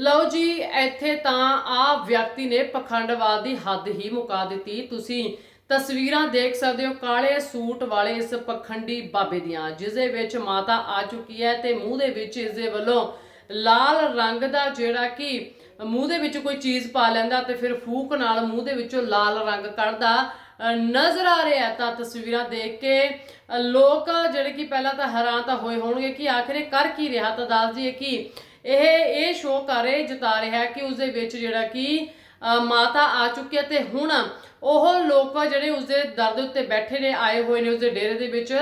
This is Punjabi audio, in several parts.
ਲਓ ਜੀ, ਇੱਥੇ ਤਾਂ ਆ ਵਿਅਕਤੀ ਨੇ ਪਖੰਡਵਾਦ ਦੀ ਹੱਦ ਹੀ ਮੁਕਾ ਦਿੱਤੀ। ਤੁਸੀਂ ਤਸਵੀਰਾਂ ਦੇਖ ਸਕਦੇ ਹੋ, ਕਾਲੇ ਸੂਟ ਵਾਲੇ ਇਸ ਪਖੰਡੀ ਬਾਬੇ ਦੀਆਂ ਜਿਸ ਦੇ ਵਿੱਚ ਮਾਤਾ ਆ ਚੁੱਕੀ ਹੈ ਤੇ ਮੂੰਹ ਦੇ ਵਿੱਚ ਇਸ ਦੇ ਵੱਲੋਂ ਲਾਲ ਰੰਗ ਦਾ ਜਿਹੜਾ ਕਿ ਮੂੰਹ ਦੇ ਵਿੱਚ ਕੋਈ ਚੀਜ਼ ਪਾ ਲੈਂਦਾ ਤੇ ਫਿਰ ਫੂਕ ਨਾਲ ਮੂੰਹ ਦੇ ਵਿੱਚੋਂ ਲਾਲ ਰੰਗ ਕੱਢਦਾ ਨਜ਼ਰ ਆ ਰਿਹਾ ਤਾਂ ਤਸਵੀਰਾਂ ਦੇਖ ਕੇ ਲੋਕ ਜਿਹੜੇ ਕਿ ਪਹਿਲਾਂ ਤਾਂ ਹੈਰਾਨ ਤਾਂ ਹੋਏ ਹੋਣਗੇ ਕਿ ਆਖਿਰ ਕਰ ਕੀ ਰਿਹਾ? ਤਾਂ ਦੱਸ ਦਈਏ ਕਿ ਇਹ ਇਹ ਸ਼ੋਅ ਕਰ ਰਹੇ, ਜਤਾ ਰਿਹਾ ਕਿ ਉਸ ਦੇ ਵਿੱਚ ਜਿਹੜਾ ਕਿ ਮਾਤਾ ਆ ਚੁੱਕੀ ਹੈ ਤੇ ਹੁਣ ਉਹ ਲੋਕ ਜਿਹੜੇ ਉਸ ਦੇ ਦਰ ਦੇ ਉੱਤੇ ਬੈਠੇ ਨੇ, ਆਏ ਹੋਏ ਨੇ ਉਸ ਦੇ ਡੇਰੇ ਦੇ ਵਿੱਚ,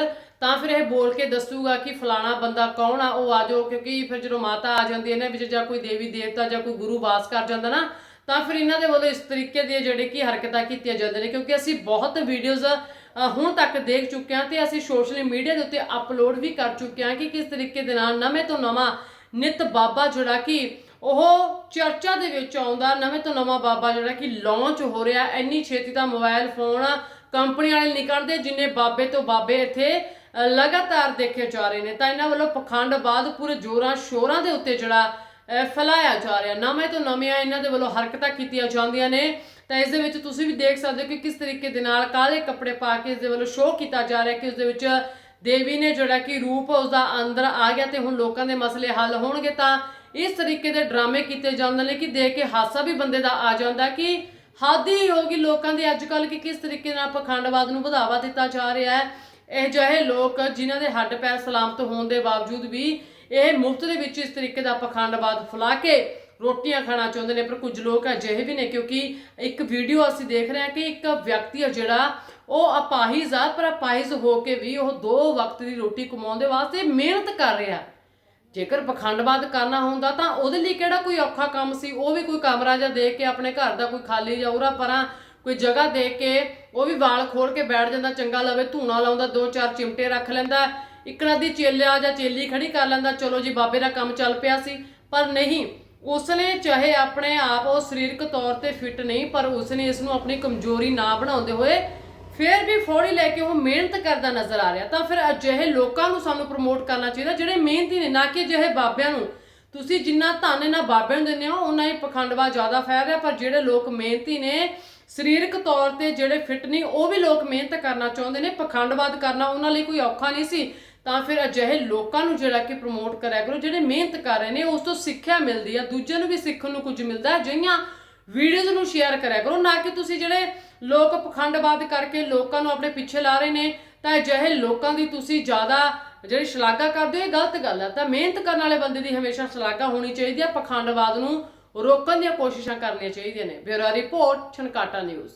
ਤਾਂ ਫਿਰ ਇਹ ਬੋਲ ਕੇ ਦੱਸੂਗਾ ਕਿ ਫਲਾਣਾ ਬੰਦਾ ਕੌਣ ਆ, ਉਹ ਆ ਜਾਓ, ਕਿਉਂਕਿ ਫਿਰ ਜਦੋਂ ਮਾਤਾ ਆ ਜਾਂਦੀ ਹੈ ਨਾ, ਵਿੱਚ ਜਾਂ ਕੋਈ ਦੇਵੀ ਦੇਵਤਾ ਜਾਂ ਕੋਈ ਗੁਰੂ ਵਾਸ ਕਰ ਜਾਂਦਾ ਨਾ, ਤਾਂ ਫਿਰ ਇਹਨਾਂ ਦੇ ਵੱਲੋਂ ਇਸ ਤਰੀਕੇ ਦੀਆਂ ਜਿਹੜੇ ਕਿ ਹਰਕਤਾਂ ਕੀਤੀਆਂ ਜਾਂਦੀਆਂ ਨੇ, ਕਿਉਂਕਿ ਅਸੀਂ ਬਹੁਤ ਵੀਡੀਓਜ਼ ਹੁਣ ਤੱਕ ਦੇਖ ਚੁੱਕੇ ਹਾਂ ਤੇ ਅਸੀਂ ਸੋਸ਼ਲ ਮੀਡੀਆ ਦੇ ਉੱਤੇ ਅਪਲੋਡ ਵੀ ਕਰ ਚੁੱਕੇ ਹਾਂ ਕਿ ਕਿਸ ਤਰੀਕੇ ਦੇ ਨਾਲ ਨਵੇਂ ਤੋਂ ਨਵਾਂ ਨਿਤ ਬਾਬਾ ਜਿਹੜਾ ਕਿ ਉਹ ਚਰਚਾ ਦੇ ਵਿੱਚ ਆਉਂਦਾ, ਨਵੇਂ ਤੋਂ ਨਵਾਂ ਬਾਬਾ ਜਿਹੜਾ ਕਿ ਲਾਂਚ ਹੋ ਰਿਹਾ। ਇੰਨੀ ਛੇਤੀ ਤਾਂ ਮੋਬਾਈਲ ਫੋਨ ਕੰਪਨੀ ਵਾਲੇ ਨਿਕਲਦੇ ਜਿੰਨੇ ਬਾਬੇ ਤੋਂ ਬਾਬੇ ਇੱਥੇ ਲਗਾਤਾਰ ਦੇਖੇ ਜਾ ਰਹੇ ਨੇ। ਤਾਂ ਇਹਨਾਂ ਵੱਲੋਂ ਪਖੰਡ ਪਖੰਡਵਾਦ ਪੂਰੇ ਜੋਰਾਂ ਸ਼ੋਰਾਂ ਦੇ ਉੱਤੇ ਜਿਹੜਾ ਫੈਲਾਇਆ ਜਾ ਰਿਹਾ। ਨਵੇਂ ਤੋਂ ਨਵੀਆਂ ਇਹਨਾਂ ਦੇ ਵੱਲੋਂ ਹਰਕਤਾਂ ਕੀਤੀਆਂ ਜਾਂਦੀਆਂ ਨੇ। ਤਾਂ ਇਸ ਦੇ ਵਿੱਚ ਤੁਸੀਂ ਵੀ ਦੇਖ ਸਕਦੇ ਹੋ ਕਿ ਕਿਸ ਤਰੀਕੇ ਦੇ ਨਾਲ ਕਾਲੇ ਕੱਪੜੇ ਪਾ ਕੇ ਇਸ ਦੇ ਵੱਲੋਂ ਸ਼ੋਅ ਕੀਤਾ ਜਾ ਰਿਹਾ ਕਿ ਉਸ ਦੇ ਵਿੱਚ ਦੇਵੀ ਨੇ ਜਿਹੜਾ ਕਿ ਰੂਪ ਉਸ ਦਾ ਅੰਦਰ ਆ ਗਿਆ ਤੇ ਹੁਣ ਲੋਕਾਂ ਦੇ ਮਸਲੇ ਹੱਲ ਹੋਣਗੇ ਤਾਂ ਇਸ ਤਰੀਕੇ ਦੇ ਡਰਾਮੇ ਕੀਤੇ ਜਾਂਦੇ ਨੇ ਕਿ ਦੇਖ ਕੇ ਹਾਸਾ ਵੀ ਬੰਦੇ ਦਾ ਆ ਜਾਂਦਾ ਕਿ ਹਾਦੀ ਹੀ ਹੋ ਗਈ ਲੋਕਾਂ ਦੇ ਅੱਜ ਕੱਲ ਕਿ ਕਿਸ ਤਰੀਕੇ ਨਾਲ ਪਖੰਡਵਾਦ ਨੂੰ ਵਧਾਵਾ ਦਿੱਤਾ ਜਾ ਰਿਹਾ ਹੈ। ਇਹ ਜਿਹੇ ਲੋਕ ਜਿਨ੍ਹਾਂ ਦੇ ਹੱਡ ਪੈਰ ਸਲਾਮਤ ਹੋਣ ਦੇ ਬਾਵਜੂਦ ਵੀ ਇਹ ਮੁਫਤ ਦੇ ਵਿੱਚ ਇਸ ਤਰੀਕੇ ਦਾ ਪਖੰਡਵਾਦ ਫੈਲਾ ਕੇ ਰੋਟੀਆਂ ਖਾਣਾ ਚਾਹੁੰਦੇ ਨੇ। ਪਰ ਕੁਝ ਲੋਕ ਅਜਿਹੇ ਵੀ ਨੇ ਕਿਉਂਕਿ ਇੱਕ ਵੀਡੀਓ ਅਸੀਂ ਦੇਖ ਰਹੇ ਹਾਂ ਕਿ ਇੱਕ ਵਿਅਕਤੀ ਹੈ ਜਿਹੜਾ ਉਹ ਅਪਾਹਿਜ ਆ, ਪਰ ਅਪਾਹਿਜ ਹੋ ਕੇ ਵੀ ਉਹ ਦੋ ਵਕਤ ਦੀ ਰੋਟੀ ਕਮਾਉਣ ਦੇ ਵਾਸਤੇ ਮਿਹਨਤ ਕਰ ਰਿਹਾ। ਜੇਕਰ ਪਖੰਡਵਾਦ ਕਰਨਾ ਹੁੰਦਾ ਤਾਂ ਉਹਦੇ ਲਈ ਕਿਹੜਾ ਕੋਈ ਔਖਾ ਕੰਮ ਸੀ? ਉਹ ਵੀ ਕੋਈ ਕਮਰਾ ਜਾਂ ਦੇਖ ਕੇ ਆਪਣੇ ਘਰ ਦਾ ਕੋਈ ਖਾਲੀ ਜਾਂ ਉਰਾ ਪਰਾਂ ਕੋਈ ਜਗ੍ਹਾ ਦੇਖ ਕੇ ਉਹ ਵੀ ਵਾਲ ਖੋਲ ਕੇ ਬੈਠ ਜਾਂਦਾ, ਚੰਗਾ ਲਵੇ, ਧੂਣਾ ਲਾਉਂਦਾ, ਦੋ ਚਾਰ ਚਿਮਟੇ ਰੱਖ ਲੈਂਦਾ, ਇੱਕ ਨਾ ਦੀ ਚੇਲਿਆ ਜਾਂ ਚੇਲੀ ਖੜੀ ਕਰ ਲੈਂਦਾ, ਚਲੋ ਜੀ ਬਾਬੇ ਦਾ ਕੰਮ ਚੱਲ ਪਿਆ ਸੀ। ਪਰ ਨਹੀਂ, ਉਸਨੇ ਚਾਹੇ ਆਪਣੇ ਆਪ ਉਹ ਸਰੀਰਕ ਤੌਰ ਤੇ ਫਿੱਟ ਨਹੀਂ, ਪਰ ਉਸਨੇ ਇਸ ਨੂੰ ਆਪਣੀ ਕਮਜ਼ੋਰੀ ਨਾ ਬਣਾਉਂਦੇ ਹੋਏ ਫਿਰ ਵੀ ਫੌੜੀ ਲੈ ਕੇ ਉਹ ਮਿਹਨਤ ਕਰਦਾ ਨਜ਼ਰ ਆ ਰਿਹਾ, ਤਾਂ ਫਿਰ ਅਜਿਹੇ ਲੋਕਾਂ ਨੂੰ ਸਾਨੂੰ ਪ੍ਰਮੋਟ ਕਰਨਾ ਚਾਹੀਦਾ, ਜਿਹੜੇ ਮਿਹਨਤੀ ਨੇ, ਨਾ ਕਿ ਅਜਿਹੇ ਬਾਬਿਆਂ ਨੂੰ। ਤੁਸੀਂ ਜਿੰਨਾ ਧਨ ਇਹਨਾਂ ਬਾਬਿਆਂ ਨੂੰ ਦਿੰਦੇ ਹੋ ਉਹਨਾਂ ਹੀ ਪਖੰਡਵਾ ਜ਼ਿਆਦਾ ਫੈਲ ਰਿਹਾ, ਪਰ ਜਿਹੜੇ ਲੋਕ ਮਿਹਨਤੀ ਨੇ, ਸਰੀਰਕ ਤੌਰ ਤੇ ਜਿਹੜੇ ਫਿੱਟ ਨਹੀਂ ਉਹ ਵੀ ਲੋਕ ਮਿਹਨਤ ਕਰਨਾ ਚਾਹੁੰਦੇ ਨੇ, ਪਖੰਡਵਾਦ ਕਰਨਾ ਉਹਨਾਂ ਲਈ ਕੋਈ ਔਖਾ ਨਹੀਂ ਸੀ। ਤਾਂ ਫਿਰ ਅਜਿਹੇ ਲੋਕਾਂ ਨੂੰ ਜਿਹੜਾ ਕਿ ਪ੍ਰਮੋਟ ਕਰਿਆ ਕਰੋ, ਜਿਹੜੇ ਮਿਹਨਤ ਕਰ ਰਹੇ ਨੇ, ਉਸ ਤੋਂ ਸਿੱਖਿਆ ਮਿਲਦੀ ਆ, ਦੂਜਿਆਂ ਨੂੰ ਵੀ ਸਿੱਖਣ ਨੂੰ ਕੁਝ ਮਿਲਦਾ ਹੈ ਜਿਹੀਆਂ ਵੀਡੀਓਜ਼ ਨੂੰ ਸ਼ੇਅਰ ਕਰਿਆ ਕਰੋ, ਨਾ ਕਿ ਤੁਸੀਂ ਜਿਹੜੇ ਲੋਕ ਪਖੰਡਵਾਦ ਕਰਕੇ ਲੋਕਾਂ ਨੂੰ ਆਪਣੇ ਪਿੱਛੇ ਲਾ ਰਹੇ ਨੇ, ਤਾਂ ਅਜਿਹੇ ਲੋਕਾਂ ਦੀ ਤੁਸੀਂ ਜ਼ਿਆਦਾ ਜਿਹੜੀ ਸ਼ਲਾਘਾ ਕਰਦੇ ਹੋ, ਇਹ ਗਲਤ ਗੱਲ ਹੈ ਤਾਂ ਮਿਹਨਤ ਕਰਨ ਵਾਲੇ ਬੰਦੇ ਦੀ ਹਮੇਸ਼ਾ ਸ਼ਲਾਘਾ ਹੋਣੀ ਚਾਹੀਦੀ ਹੈ ਪਖੰਡਵਾਦ ਨੂੰ ਰੋਕਣ ਦੀਆਂ ਕੋਸ਼ਿਸ਼ਾਂ ਕਰਨੀਆਂ ਚਾਹੀਦੀਆਂ ਨੇ। ਬਿਊਰੋ ਰਿਪੋਰਟ ਛਨਕਾਟਾ ਨਿਊਜ਼।